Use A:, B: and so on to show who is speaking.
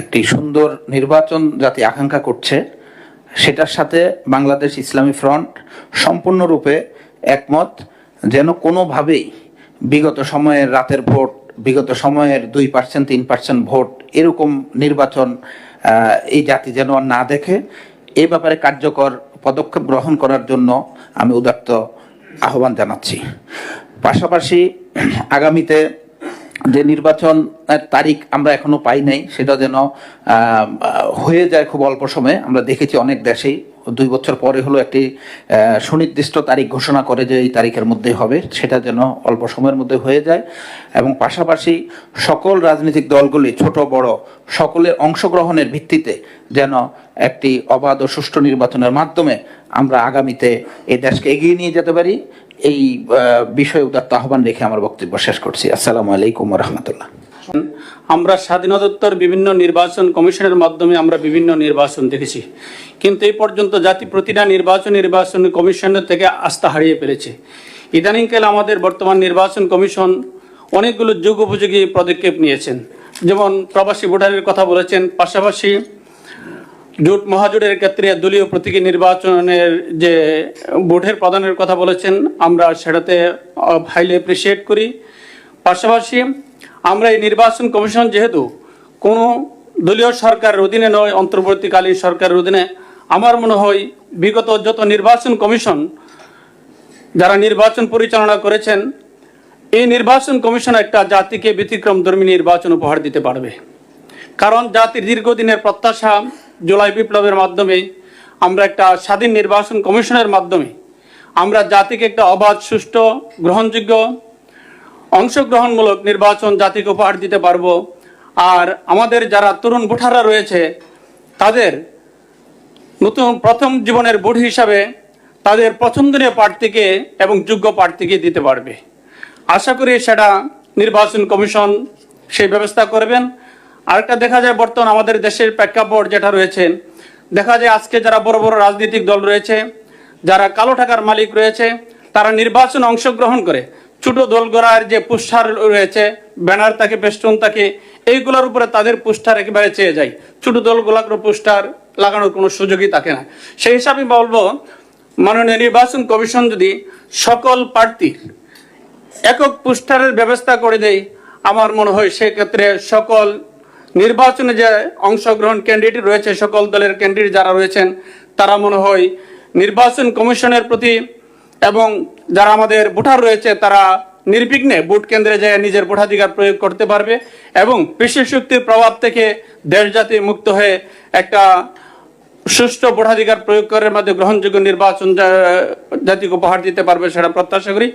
A: একটি সুন্দর নির্বাচন জাতি আকাঙ্ক্ষা করছে, সেটার সাথে বাংলাদেশ ইসলামী ফ্রন্ট সম্পূর্ণরূপে একমত, যেন কোনোভাবেই বিগত সময়ের রাতের ভোট, বিগত সময়ের দুই পার্সেন্ট, তিন পার্সেন্ট ভোট এরকম নির্বাচন এই জাতি যেন না দেখে, এ ব্যাপারে কার্যকর পদক্ষেপ গ্রহণ করার জন্য আমি উদাত্ত আহ্বান জানাচ্ছি। পাশাপাশি আগামীতে যে নির্বাচনের তারিখ আমরা এখনও পাই নাই, সেটা যেন হয়ে যায় খুব অল্প সময়ে। আমরা দেখেছি অনেক দেশেই দুই বছর পরে হলো একটি সুনির্দিষ্ট তারিখ ঘোষণা করে যে এই তারিখের মধ্যে হবে, সেটা যেন অল্প সময়ের মধ্যে হয়ে যায়। এবং পাশাপাশি সকল রাজনৈতিক দলগুলি, ছোট, বড় সকলের অংশগ্রহণের ভিত্তিতে যেন একটি অবাধ ও সুষ্ঠু নির্বাচনের মাধ্যমে আমরা আগামীতে এই দেশকে এগিয়ে নিয়ে যেতে পারি। এই বিষয়ে উদাত্ত আহ্বান রেখে আমার বক্তব্য শেষ করছি। আসসালামু আলাইকুম রহমতুল্লাহ।
B: আমরা স্বাধীনতোত্তর বিভিন্ন নির্বাচন কমিশনের মাধ্যমে আমরা বিভিন্ন নির্বাচন দেখেছি। কিন্তু এই পর্যন্ত জাতি প্রতিটা নির্বাচন নির্বাচন কমিশনের থেকে আস্থা হারিয়ে ফেলেছে। ইদানিংকালে আমাদের বর্তমান নির্বাচন কমিশন অনেকগুলো যুগ উপযোগী পদক্ষেপ নিয়েছেন। যেমন প্রবাসী ভোটারের কথা বলেছেন, পাশাপাশি জোট মহাজোটের ক্ষেত্রে দলীয় প্রতীকী নির্বাচনের যে ভোটের প্রদানের কথা বলেছেন, আমরা সেটাতে হাইলি অ্যাপ্রিসিয়েট করি। পাশাপাশি আমরা এই নির্বাচন কমিশন যেহেতু কোনো দলীয় সরকারের অধীনে নয়, অন্তর্বর্তীকালীন সরকারের অধীনে, আমার মনে হয় বিগত যত নির্বাচন কমিশন যারা নির্বাচন পরিচালনা করেছেন, এই নির্বাচন কমিশন একটা জাতিকে ব্যতিক্রম ধর্মী নির্বাচন উপহার দিতে পারবে। কারণ জাতির দীর্ঘদিনের প্রত্যাশা জুলাই বিপ্লবের মাধ্যমে আমরা একটা স্বাধীন নির্বাচন কমিশনের মাধ্যমে আমরা জাতিকে একটা অবাধ, সুষ্ঠু, গ্রহণযোগ্য, অংশগ্রহণমূলক নির্বাচন জাতিকে উপহার দিতে পারব। আর আমাদের যারা তরুণ ভোটাররা রয়েছে, তাদের নতুন প্রথম জীবনের ভোট হিসাবে তাদের পছন্দনীয় প্রার্থীকে এবং যোগ্য প্রার্থীকে দিতে পারবে। আশা করি সেটা নির্বাচন কমিশন সেই ব্যবস্থা করবেন। আরেকটা দেখা যায় বর্তমান আমাদের দেশের প্রেক্ষাপট যেটা রয়েছে। দেখা যায় আজকে যারা বড় বড় রাজনৈতিক দল রয়েছে, যারা কালো টাকার মালিক রয়েছে, তারা নির্বাচন অংশগ্রহণ করে। ছোট দলগড়ার যে পুষ্ঠার রয়েছে, ব্যানার থাকে বেস্টন থাকে, এইগুলোর উপরে তাদের পুষ্ঠার একেবারে চেয়ে যায়। ছোট দলগুলোর পুষ্ঠার লাগানোর কোনো সুযোগই থাকে না। সেই হিসাবে বলব, মাননীয় নির্বাচন কমিশন যদি সকল প্রার্থীর একক পুস্টারের ব্যবস্থা করে দেয়, আমার মনে হয় সেক্ষেত্রে সকল নির্বাচনে যে অংশগ্রহণ ক্যান্ডিডেট রয়েছে, সকল দলের ক্যান্ডিডেট যারা রয়েছেন, তারা মনে হয় নির্বাচন কমিশনের প্রতি এবং যারা আমাদের ভোটার রয়েছে, তারা নির্বিঘ্নে ভোট কেন্দ্রে যায় নিজের ভোটাধিকার প্রয়োগ করতে পারবে এবং পেশি শক্তির প্রভাব থেকে দেশ জাতি মুক্ত হয়ে একটা সুষ্ঠু ভোটাধিকার প্রয়োগ করার মধ্যে গ্রহণযোগ্য নির্বাচন জাতিকে উপহার দিতে পারবে সেটা প্রত্যাশা করি।